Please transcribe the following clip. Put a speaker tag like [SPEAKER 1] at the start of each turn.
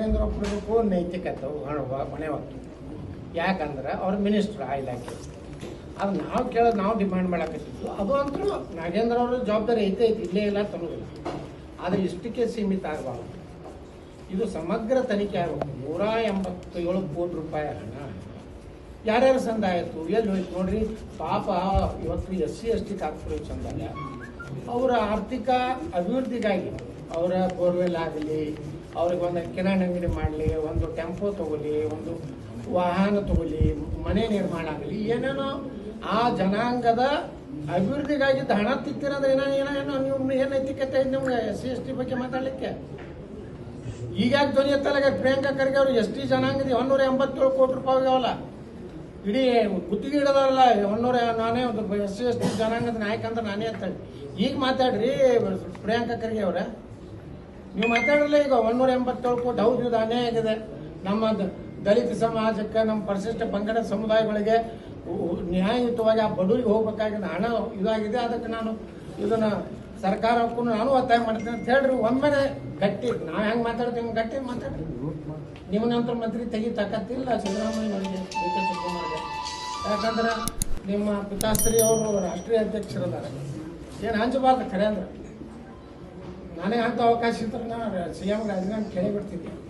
[SPEAKER 1] ನಾಗೇಂದ್ರ ಒಬ್ಬರಿಗೂ ನೈತಿಕತೆ ಮನೆ ಹೊಣೆ ಹೊತ್ತು ಯಾಕಂದ್ರೆ ಅವ್ರ ಮಿನಿಸ್ಟ್ರ್ ಆ ಇಲಾಖೆ. ಅದು ನಾವು ಕೇಳೋದು ನಾವು ಡಿಮ್ಯಾಂಡ್ ಮಾಡಕತ್ತಿದ್ವಿ ಅದು ಅಂತೂ ನಾಗೇಂದ್ರ ಅವ್ರ ಜವಾಬ್ದಾರಿ ಐತೆ ಐತೆ, ಇಲ್ಲೇ ಇಲ್ಲ ತನ್ನೋದಿಲ್ಲ ಆದರೆ ಇಷ್ಟಕ್ಕೆ ಸೀಮಿತ ಆಗಬಾರ್ದು. ಇದು ಸಮಗ್ರ ತನಿಖೆ ಆಗಬೇಕು. ನೂರ ಎಂಬತ್ತೇಳು ಕೋಟಿ ರೂಪಾಯಿ ಹಣ. ಯಾರ್ಯಾರು ಸಂದ ಆಯಿತು, ಎಲ್ಲಿ ಹೋಯ್ತು ನೋಡ್ರಿ. ಪಾಪ ಇವತ್ತು S C S T corporation ಸಂದಾಗ ಅವರ ಆರ್ಥಿಕ ಅಭಿವೃದ್ಧಿಗಾಗಿ, ಅವರ ಬೋರ್ವೆಲ್ ಆಗಲಿ ಅವ್ರಿಗೆ ಒಂದು ಕಿರಾಣಿ ಅಂಗಡಿ ಮಾಡಲಿ, ಒಂದು ಟೆಂಪೋ ತಗೊಳ್ಳಿ, ಒಂದು ವಾಹನ ತಗೊಳ್ಳಿ, ಮನೆ ನಿರ್ಮಾಣ ಆಗಲಿ, ಏನೇನೋ ಆ ಜನಾಂಗದ ಅಭಿವೃದ್ಧಿಗಾಗಿ ಹಣ ತಿಕ್ತಿರೋದ್ರೆ ಏನೋ ಏನೋ ಏನೋ, ನೀವು ಏನು ನಿಮ್ಗೆ ಎಸ್ ಸಿ ಎಸ್ ಟಿ ಬಗ್ಗೆ ಮಾತಾಡಲಿಕ್ಕೆ? ಈಗ ಧ್ವನಿ ಎತ್ತಲಾಗ ಪ್ರಿಯಾಂಕಾ ಖರ್ಗೆ ಅವರು ಎಸ್ ಟಿ ಜನಾಂಗದ ಒಂದೂರ ಎಂಬತ್ತೇಳು ಕೋಟಿ ರೂಪಾಯಿ ಅವಲ್ಲ ಇಡೀ ಗುತ್ತಿಗೆ ಇಡೋದಲ್ಲ ಒಂದೂರ, ನಾನೇ ಒಂದು ಎಸ್ ಸಿ ಎಸ್ ಟಿ ಜನಾಂಗದ ನಾಯಕ ಅಂತ ನಾನೇ ಅಂತ ಈಗ ಮಾತಾಡ್ರಿ ಪ್ರಿಯಾಂಕಾ ಖರ್ಗೆ ಅವರ. ನೀವು ಮಾತಾಡಲ್ಲ ಈಗ ಒಂದೂರ ಎಂಬತ್ತೇಳು ಕೋಟಿ ಹೌದು, ಇದು ಅನ್ಯಾಯ ಆಗಿದೆ. ನಮ್ಮ ದಲಿತ ಸಮಾಜಕ್ಕೆ, ನಮ್ಮ ಪರಿಶಿಷ್ಟ ಪಂಗಡ ಸಮುದಾಯಗಳಿಗೆ ನ್ಯಾಯಯುತವಾಗಿ ಆ ಬಡವರಿಗೆ ಹೋಗ್ಬೇಕಾಗಿದ್ದ ಹಣ ಇದಾಗಿದೆ. ಅದಕ್ಕೆ ನಾನು ಇದನ್ನ ಸರ್ಕಾರಕ್ಕೂ ನಾನು ಒತ್ತಾಯ ಮಾಡ್ತೀನಿ ಅಂತ ಹೇಳ್ರಿ. ಒಮ್ಮೆನೆ ಗಟ್ಟಿ, ನಾವು ಹೆಂಗೆ ಮಾತಾಡ್ತೀವಿ ಗಟ್ಟಿ ಮಾತಾಡ್ರಿ. ನಿಮ್ಮ ನಂತರ ಮಂತ್ರಿ ತೆಗಿ ತಾಕತ್ತಿಲ್ಲ ಸಿದ್ದರಾಮಯ್ಯನವರಿಗೆ ಯಾಕಂದ್ರೆ ನಿಮ್ಮ ಪಿತಾಶ್ರೀ ಅವರು ರಾಷ್ಟ್ರೀಯ ಅಧ್ಯಕ್ಷರಲ್ಲ ಏನು ಹಂಚಬಾರ್ದು ಖರೆ ಅಂದ್ರೆ? ನಾನೇ ಅಂತ ಅವಕಾಶ ಇದ್ರೆ ನಾನು ಸಿ ಎಂ ರಾಜೀನಾಮೆ ಕೇಳಿ ಬಿಡ್ತಿದ್ದೆ